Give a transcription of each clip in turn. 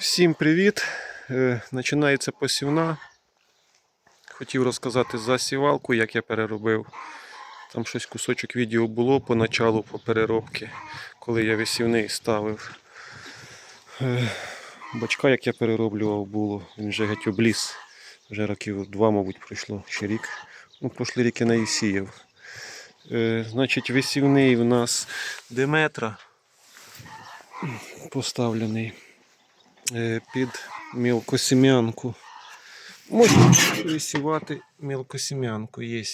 Всім привіт! Е, Починається посівна. Хотів розказати за сівалку, як я переробив. Там щось кусочок відео було по началу, по переробці, коли я висівний ставив. Е, Бачка, як я перероблював, було. Він вже геть обліз. Вже років два, мабуть, пройшло ще рік. Ну, прошлий рік я сіяв. Е, Значить, висівний у нас Деметра поставлений під мілкосім'янку. Можна висівати мілкосім'янку. Є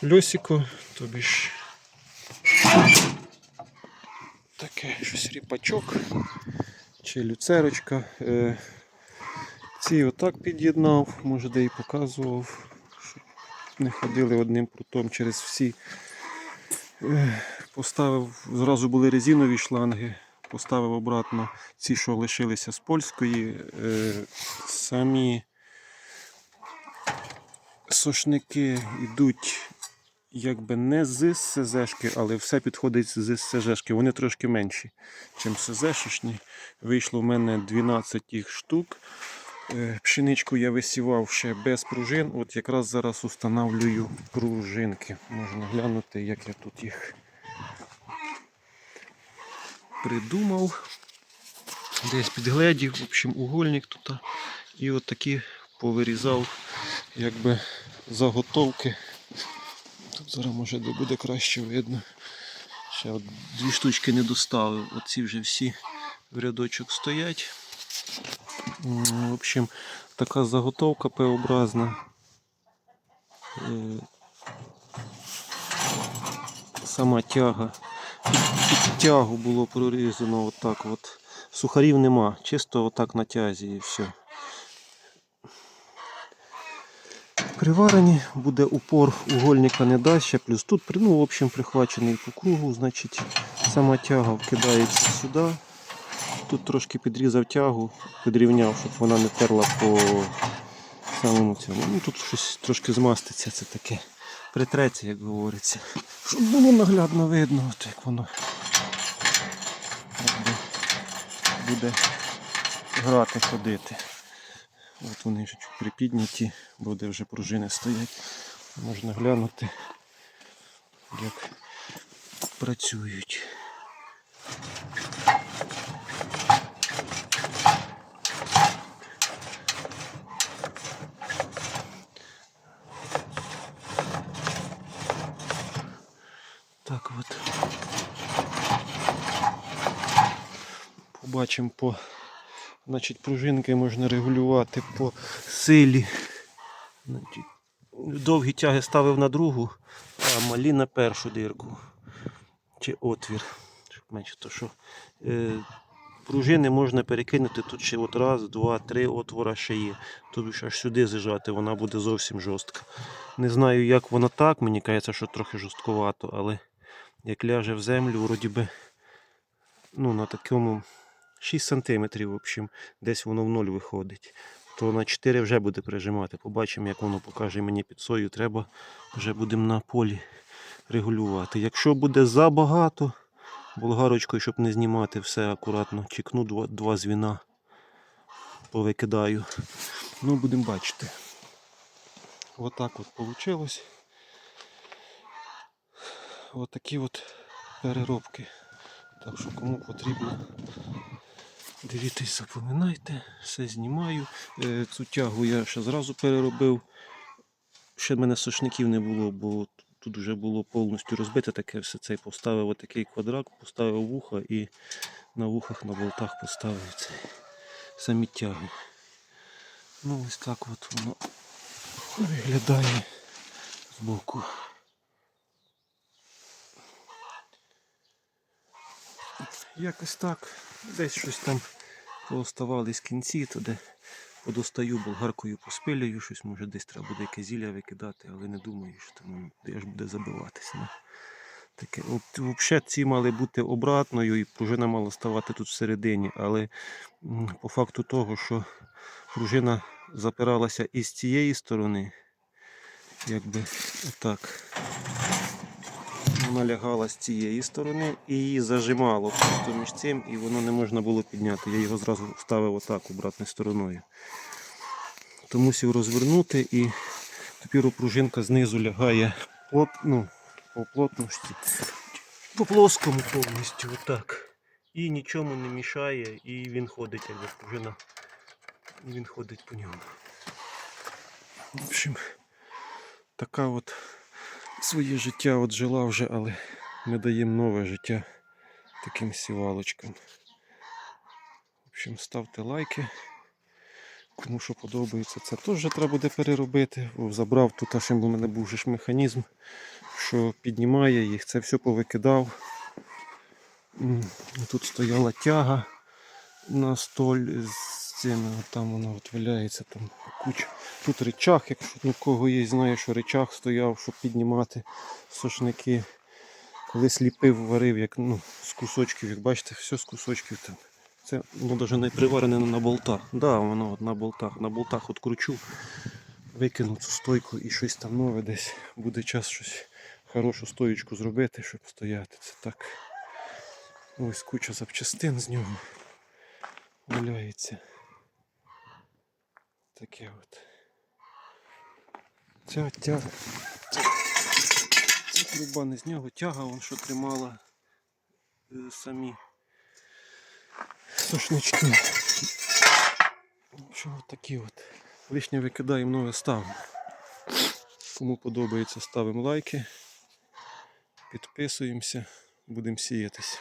кльосико, тобі ж таке щось ріпачок чи люцерочка. Е, Ці отак під'єднав, може де і показував, щоб не ходили одним прутом через всі. Е, Поставив, зразу були резинові шланги, поставив обратно ці, що лишилися з польської. Е, Самі сошники йдуть якби не з СЗшки, але все підходить з СЗшки. Вони трошки менші, ніж СЗшечні. Вийшло в мене 12 їх штук. Е, Пшеничку я висівав ще без пружин. От якраз зараз устанавлюю пружинки. Можна глянути, як я тут їх придумав. Десь підгледів, в общем, угольник тут. І от такі повирізав якби заготовки. Тут зараз може де буде краще видно. Ще от дві штучки не доставив. Оці вже всі в рядочок стоять. В общем, така заготовка П-образна. Е, Сама тяга. Тягу було прорізано отак от. Сухарів нема, чисто отак на тязі і все. Приварені, буде упор угольника не дасть, плюс тут ну, в общем, прихвачений по кругу, значить сама тяга вкидається сюди. Тут трошки підрізав тягу, підрівняв, щоб вона не терла по самому цьому. Ну, тут щось трошки змаститься, це таке. Притреться, як говориться. Щоб було наглядно видно, от як воно якби буде грати, ходити. От вони чуть припідняті, буде вже пружини стоять. Можна глянути, як працюють. Так от. Побачимо по Значить, пружинки можна регулювати по силі. Довгі тяги ставив на другу, а малі на першу дирку. Чи отвір. Менше то що. Е, пружини можна перекинути тут ще от раз, два, три отвора ще є. Тобі аж сюди зажати, вона буде зовсім жорстка. Не знаю, як вона так, мені кажеться, що трохи жорстковато, але як ляже в землю, вроді би ну, на такому 6 см, в общем, десь воно в ноль виходить. То на 4 вже буде прижимати. Побачимо, як воно покаже мені під сою. Треба вже будемо на полі регулювати. Якщо буде забагато, болгарочкою, щоб не знімати все акуратно, чекну два, два звіна, повикидаю. Ну, будемо бачити. Отак от вийшло. Отакі от переробки. Так що кому потрібно. Дивіться, запам'ятайте, все знімаю. Е, Цю тягу я ще зразу переробив. Ще в мене сошників не було, бо тут вже було повністю розбите таке все це. Поставив отакий квадрат, поставив вуха і на вухах на болтах поставив цей самі тяги. Ну ось так от воно виглядає збоку. Якось так. Десь щось там пооставались кінці, то де подостаю болгаркою поспилюю, щось може десь треба буде яке зілля викидати, але не думаю, що там аж буде забиватися. Ну. Таке. Взагалі ці мали бути обратною і пружина мала ставати тут всередині, але по факту того, що пружина запиралася і з цієї сторони, якби отак. Вона лягала з цієї сторони і її зажимало просто між цим, і воно не можна було підняти. Я його зразу ставив отак обратною стороною. То мусив розвернути і тепер пружинка знизу лягає плот, ну, по плотності, по плоскому повністю отак. І нічому не мішає, і він ходить, якби пружина. Він ходить по ньому. В общем, така от своє життя от жила вже, але ми даємо нове життя таким сівалочкам. В общем, ставте лайки. Кому що подобається, це теж треба буде переробити. О, Забрав тут, аж в мене був же ж механізм, що піднімає їх, це все повикидав. Тут стояла тяга на столь з цими, от там вона от валяється там куча. Тут речах, якщо ну, кого є, знає, що речах стояв, щоб піднімати сошники. Колись ліпив, варив, як ну, з кусочків, як бачите, все з кусочків там. Це ну, навіть не приварене на болтах. Да, воно от на болтах. На болтах от кручу, викину цю стойку і щось там нове десь. Буде час щось хорошу стоїчку зробити, щоб стояти. Це так. Ось куча запчастин з нього валяється. Таке от. Ця тяга. Це труба не з нього, тяга, вон що тримала е, самі сушнички. В от такі от. Лишнє викидаємо, нове ставимо. Кому подобається, ставимо лайки, підписуємося, будемо сіятись.